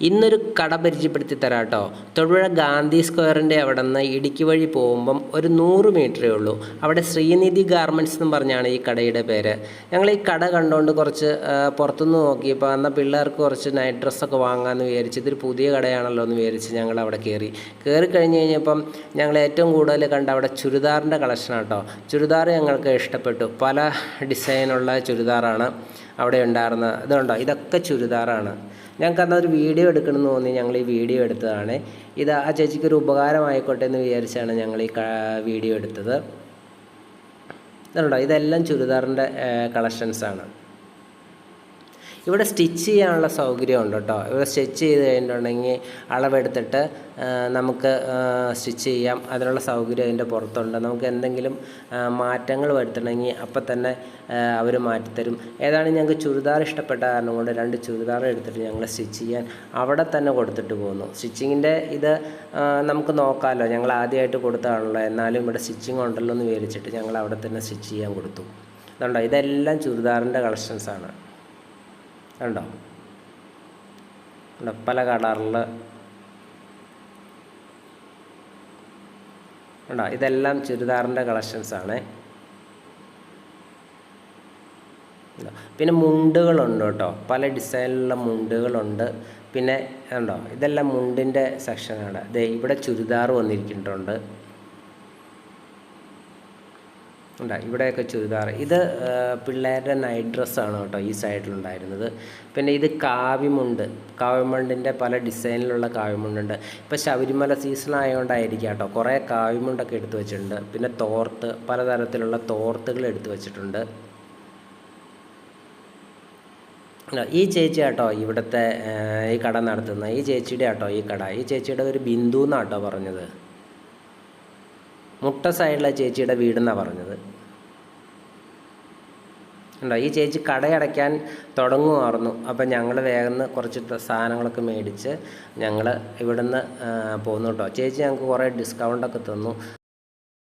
ഇന്നൊരു കട പരിചയപ്പെടുത്തി തരാം കേട്ടോ ഗാന്ധി സ്ക്വയറിന്റെ അവിടെ നിന്ന് ഇടുക്കി വഴി പോകുമ്പം ഒരു നൂറ് മീറ്ററേ ഉള്ളൂ. അവിടെ ശ്രീനിധി ഗാർമെന്റ്സ് എന്ന് പറഞ്ഞാണ് ഈ കടയുടെ പേര്. ഞങ്ങൾ ഈ കട കണ്ടുകൊണ്ട് കുറച്ച് പുറത്തുനിന്ന് നോക്കിയപ്പോൾ എന്നാൽ പിള്ളേർക്ക് കുറച്ച് നൈറ്റ് ഡ്രസ്സൊക്കെ വാങ്ങാമെന്ന് വിചാരിച്ച് ഇതൊരു പുതിയ കടയാണല്ലോ എന്ന് വിചാരിച്ച് ഞങ്ങൾ അവിടെ കയറി കയറി കഴിഞ്ഞ് കഴിഞ്ഞപ്പം ഞങ്ങൾ ഏറ്റവും കൂടുതൽ കണ്ട അവിടെ ചുരിദാറിന്റെ കളക്ഷനാണ് കേട്ടോ ചുരിദാർ ഞങ്ങൾക്ക് ഇഷ്ടപ്പെട്ടു. പല ഡിസൈനുള്ള ചുരിദാറാണ് അവിടെ ഉണ്ടായിരുന്നത്. ഇതുണ്ടോ? ഇതൊക്കെ ചുരിദാറാണ്. ഞങ്ങൾക്ക് അന്നൊരു വീഡിയോ എടുക്കണമെന്ന് തോന്നി ഞങ്ങൾ ഈ വീഡിയോ എടുത്തതാണ്. ഇത് ആ ചേച്ചിക്ക് ഒരു ഉപകാരമായിക്കോട്ടെ എന്ന് വിചാരിച്ചാണ് ഞങ്ങൾ ഈ വീഡിയോ എടുത്തത്. ഇതുണ്ടോ? ഇതെല്ലാം ചുരിദാറിന്റെ കളക്ഷൻസാണ് ഇവിടെ സ്റ്റിച്ച് ചെയ്യാനുള്ള സൗകര്യമുണ്ട് കേട്ടോ. ഇവിടെ സ്റ്റിച്ച് ചെയ്ത് കഴിഞ്ഞിട്ടുണ്ടെങ്കിൽ അളവെടുത്തിട്ട് നമുക്ക് സ്റ്റിച്ച് ചെയ്യാം. അതിനുള്ള സൗകര്യം അതിന്റെ പുറത്തുണ്ട്. നമുക്ക് എന്തെങ്കിലും മാറ്റങ്ങൾ വരുത്തണമെങ്കിൽ അപ്പം തന്നെ അവർ മാറ്റിത്തരും. ഏതാണ് ഞങ്ങൾക്ക് ചുരിദാർ ഇഷ്ടപ്പെട്ട കാരണം കൊണ്ട് രണ്ട് ചുരിദാർ എടുത്തിട്ട് ഞങ്ങൾ സ്റ്റിച്ച് ചെയ്യാൻ അവിടെ തന്നെ കൊടുത്തിട്ട് പോകുന്നു സ്റ്റിച്ചിങ്ങിന്റെ ഇത് നമുക്ക് നോക്കാമല്ലോ. ഞങ്ങൾ ആദ്യമായിട്ട് കൊടുത്താണല്ലോ എന്നാലും ഇവിടെ സ്റ്റിച്ചിങ് ഉണ്ടല്ലോ എന്ന് വിചാരിച്ചിട്ട് ഞങ്ങൾ അവിടെ തന്നെ സ്റ്റിച്ച് ചെയ്യാൻ കൊടുത്തു. അതുകൊണ്ടോ ഇതെല്ലാം ചുരിദാറിന്റെ കളക്ഷൻസാണ്. കണ്ടോ? കണ്ടോ? പല കളറിൽ കണ്ടോ? ഇതെല്ലാം ചുരിദാറിന്റെ കളക്ഷൻസ് ആണ്. കണ്ടോ? പിന്നെ മുണ്ടുകളുണ്ട് കേട്ടോ. പല ഡിസൈനിലുള്ള മുണ്ടുകളുണ്ട്. പിന്നെ ഉണ്ടോ ഇതെല്ലാം മുണ്ടിന്റെ സെക്ഷനാണ്. ദേ ഇവിടെ ചുരിദാർ വന്നിരിക്കുന്നുണ്ട്. ഉണ്ടോ ഇവിടെയൊക്കെ ചുരിദാർ. ഇത് പിള്ളേരുടെ നൈറ്റ് ഡ്രസ്സാണ് കേട്ടോ ഈ സൈഡിലുണ്ടായിരുന്നത് പിന്നെ ഇത് കാവ്യമുണ്ട് കാവ്യമുണ്ടിന്റെ പല ഡിസൈനിലുള്ള കാവ്യമുണ്ടുണ്ട് ഇപ്പോൾ ശബരിമല സീസൺ ആയതുകൊണ്ടായിരിക്കും കേട്ടോ കുറേ കാവ്യമുണ്ടൊക്കെ എടുത്തു വെച്ചിട്ടുണ്ട്. പിന്നെ തോർത്ത് പലതരത്തിലുള്ള തോർത്തുകൾ എടുത്തു വെച്ചിട്ടുണ്ട്. ഈ ചേച്ചി കേട്ടോ ഇവിടുത്തെ ഈ കട നടത്തുന്ന ഈ ചേച്ചിയുടെ കേട്ടോ ഈ കട. ഈ ചേച്ചിയുടെ ഒരു ബിന്ദു എന്നാട്ടോ പറഞ്ഞത്. മുട്ട സൈഡിലെ ചേച്ചിയുടെ വീടെന്നാണ് പറഞ്ഞത്. ഉണ്ടോ? ഈ ചേച്ചി കടയടയ്ക്കാൻ തുടങ്ങുമായിരുന്നു അപ്പം ഞങ്ങൾ വേഗം കുറച്ച് സാധനങ്ങളൊക്കെ മേടിച്ച് ഞങ്ങൾ ഇവിടുന്ന് പോകുന്നു കേട്ടോ. ചേച്ചി ഞങ്ങൾക്ക് കുറേ ഡിസ്കൗണ്ടൊക്കെ തന്നു.